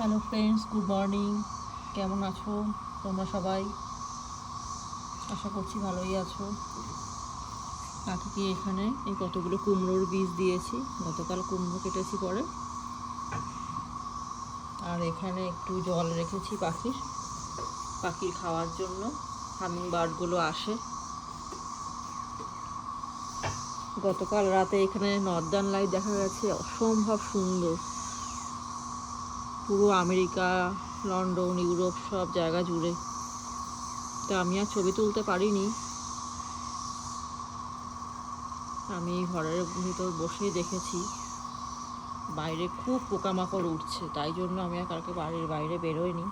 Hello friends good morning কেমন আছো? তোমরা সবাই? আশা করছি ভালোই আছো। পাখিকে এখানে এই কতগুলো কুমড়োর বীজ দিয়েছি। গতকাল কুমড়ো কেটেছি পরে। আর এখানে একটু জল রেখেছি পাখির। পাখির খাওয়ার জন্য হামিং বার্ডগুলো আসে। গতকাল রাতে এখানে নর্দার্ন লাইট দেখা গেছে। অসম্ভব সুন্দর। পুরো আমেরিকা, লন্ডন, ইউরোপ সব জায়গা জুড়ে। তো আমি আর ছবি তুলতে পারিনি। আমি ঘরের ভিতর বসেই দেখেছি। বাইরে খুব পোকামাকড় উঠছে, তাই জন্য আমি আর কালকে বাড়ির বাইরে বেরোইনি।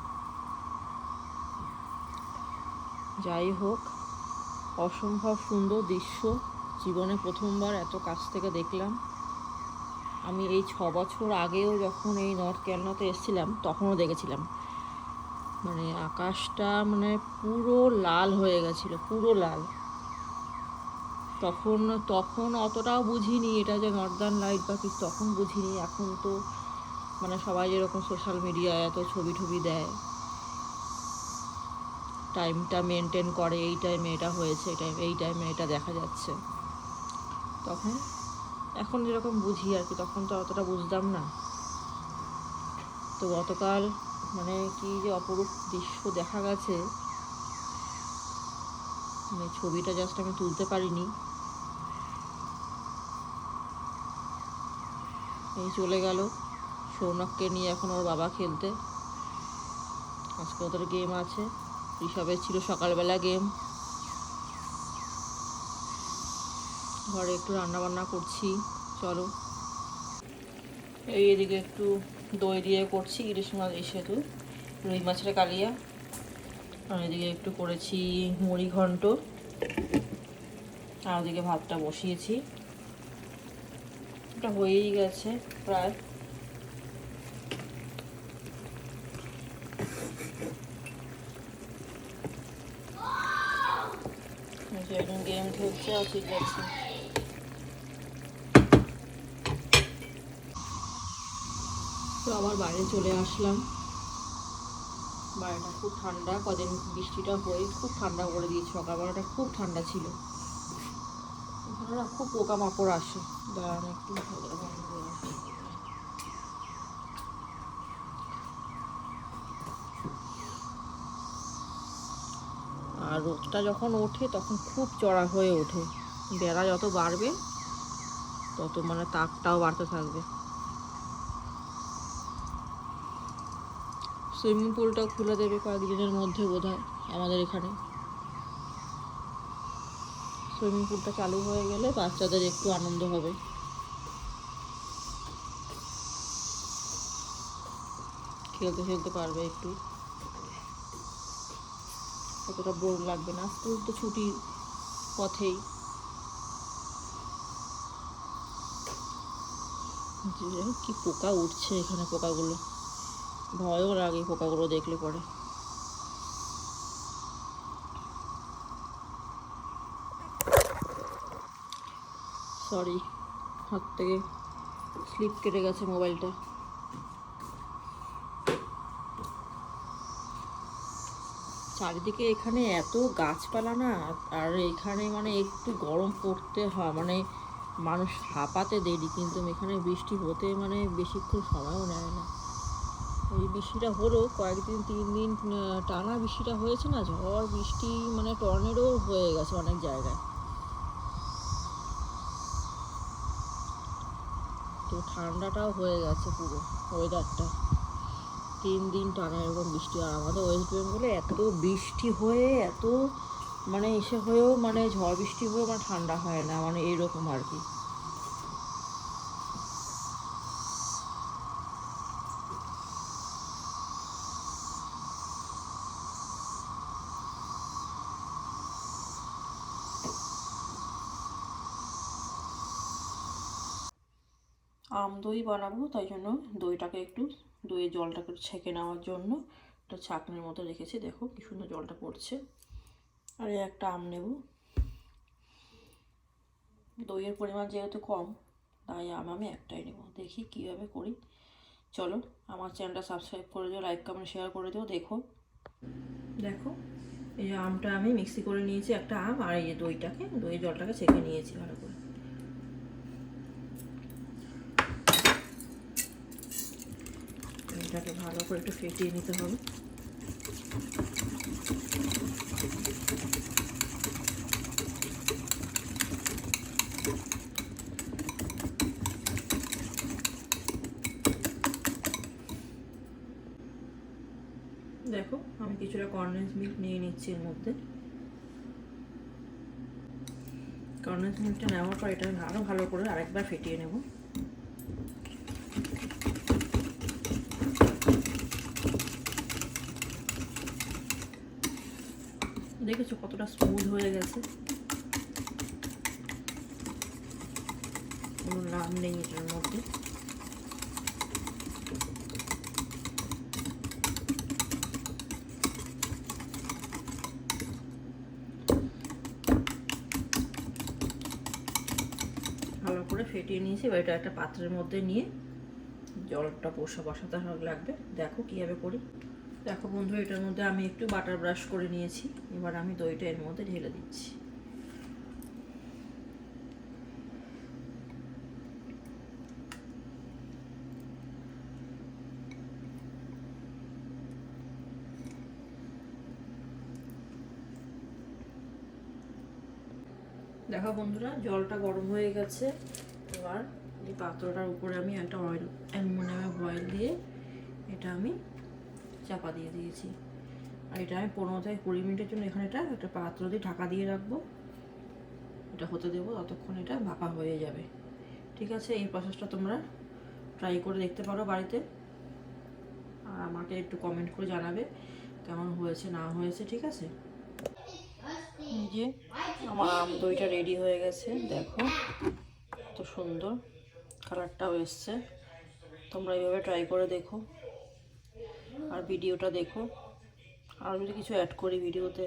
যাই হোক, অসম্ভব সুন্দর দৃশ্য। জীবনে প্রথমবার এত কাছ থেকে দেখলাম। আমি এই ছ বছর আগেও যখন এই নর্থ ক্যারলাতে এসেছিলাম, তখনও দেখেছিলাম। মানে আকাশটা মানে পুরো লাল হয়ে গেছিল, পুরো লাল। তখন তখন অতটাও বুঝিনি এটা যে নর্দার্ন লাইট বা কিছু, তখন বুঝিনি। এখন তো মানে সবাই যেরকম সোশ্যাল মিডিয়ায় এত ছবি টবি দেয় টাইমটা মেনটেন করে, এই টাইমে এটা হয়েছে, এই এই টাইমে এটা দেখা যাচ্ছে। তখন এখন যেরকম বুঝি আর কি, তখন তো অতটা বুঝতাম না। তো গতকাল মানে কি যে অপরূপ দৃশ্য দেখা গেছে মানে ছবিটা জাস্ট আমি তুলতে পারিনি। এই চলে গেল সৌনককে নিয়ে এখন ওর বাবা খেলতে। আজকে ওদের গেম আছে, ঋষভের ছিল সকালবেলা গেম ঘরে একটু রান্না বান্না করছি, চলো। এই এদিকে একটু দই দিয়ে করছি, ইলিশ মাছ সেতু রুই মাছের কালিয়া। আর এদিকে একটু করেছি মুড়ি ঘন্ট। আর ওদিকে ভাতটা বসিয়েছি। এটা হয়েই গেছে প্রায়। গেম খেলছে, আর ঠিক আছে তো আবার বাইরে চলে আসলাম। বাইরেটা খুব ঠান্ডা, কদিন বৃষ্টিটা হয়ে খুব ঠান্ডা করে দিয়েছে সকালবেলাটা খুব ঠান্ডা ছিল। ওখানে না খুব পোকামাকড় আসে। দাঁড়ান একটু। আর রোদটা যখন ওঠে, তখন খুব চড়া হয়ে ওঠে। বেড়া যত বাড়বে, তত মানে তাপটাও বাড়তে থাকবে। সুইমিং পুলটাও খুলে দেবে কয়েকদিনের মধ্যে বোধ হয় আমাদের এখানে। সুইমিং পুলটা চালু হয়ে গেলে বাচ্চাদের একটু আনন্দ হবে। খেলতে খেলতে পারবে একটু। অতটা বোর লাগবে না। স্কুল তো ছুটির পথেই। কি পোকা উঠছে এখানে পোকাগুলো। ভয়ও লাগে পোকাগুলো দেখলে পরে। সরি হাত থেকে স্লিপ কেটে গেছে মোবাইলটা। চারিদিকে এখানে এত গাছপালা না, আর এখানে মানে একটু গরম পড়তে হয় মানে মানুষ হাঁপাতে দেরি, কিন্তু এখানে বৃষ্টি হতে মানে বেশিক্ষণ সময়ও নেয় না। এই বৃষ্টিটা হলো, কয়েকদিন তিন দিন টানা বৃষ্টিটা হয়েছে না, ঝড়, বৃষ্টি মানে টর্নেডো হয়ে গেছে অনেক জায়গায়। তো ঠান্ডাটাও হয়ে গেছে পুরো ওয়েদারটা তিন দিন টানা এরকম বৃষ্টি, আর আমাদের ওয়েস্ট বেঙ্গলে এত বৃষ্টি হয়ে, এত মানে এসে হয়েও মানে ঝড় বৃষ্টি হয়েও মানে ঠান্ডা হয় না মানে এইরকম আর কি। আম দই বানাবো, তাই জন্য দইটাকে একটু দইয়ের জলটাকে ছেঁকে নেওয়ার জন্য একটা ছাঁকনির মতো রেখেছি। দেখো কি সুন্দর জলটা পড়ছে। আর একটা আম নেব। দইয়ের পরিমাণ যেহেতু কম, তাই আম আমি একটাই নেব। দেখি কীভাবে করি। চলো আমার চ্যানেলটা সাবস্ক্রাইব করে দিও লাইক কমেন্ট শেয়ার করে দিও। দেখো। দেখো, এই আমটা আমি মিক্সি করে নিয়েছি একটা আম, আর এই দইটাকে দই জলটাকে ছেঁকে নিয়েছি ভালো করে। এটাকে ভালো করে একটু ফেটিয়ে নিতে হবে। দেখো, আমি কিছুটা কর্নেন্স মিল্ক নিয়ে নিচ্ছি এর মধ্যে। কর্নেন্স মিল্কটা নেওয়ার পর এটা আরও ভালো করে আরেকবার ফেটিয়ে নেব। দেখেছ কতটা স্মুথ হয়ে গেছে? কোনো নাম নেই এটার মধ্যে। ভালো করে ফেটিয়ে নিয়েছি, এবার এটা একটা পাত্রের মধ্যে নিয়ে জলটা বসা বসাতে লাগবে। দেখো কীভাবে করি। দেখো বন্ধু, এটার মধ্যে আমি একটু বাটার ব্রাশ করে নিয়েছি। এবার আমি দইটা এর মধ্যে ঢেলে দিচ্ছি। দেখো বন্ধুরা, জলটা গরম হয়ে গেছে। এবার এই পাত্রটার উপরে আমি একটা অয়েল অ্যালুমিনিয়ামের অয়েল দিয়ে এটা আমি চাপা দিয়ে দিয়েছি। আর এটা আমি পনেরো থেকে কুড়ি মিনিটের জন্য এখানে এটা একটা পাত্র দিয়ে ঢাকা দিয়ে রাখব। এটা হতে দেবো, ততক্ষণ এটা ভাপা হয়ে যাবে। ঠিক আছে, এই প্রসেসটা তোমরা ট্রাই করে দেখতে পারো বাড়িতে। আর আমাকে একটু কমেন্ট করে জানাবে কেমন হয়েছে, না হয়েছে, ঠিক আছে? যে আমার আম দইটা রেডি হয়ে গেছে, দেখো কত সুন্দর কালারটাও এসছে। তোমরা এইভাবে ট্রাই করে দেখো। আর ভিডিওটা দেখো আর যদি কিছু অ্যাড করি ভিডিওতে।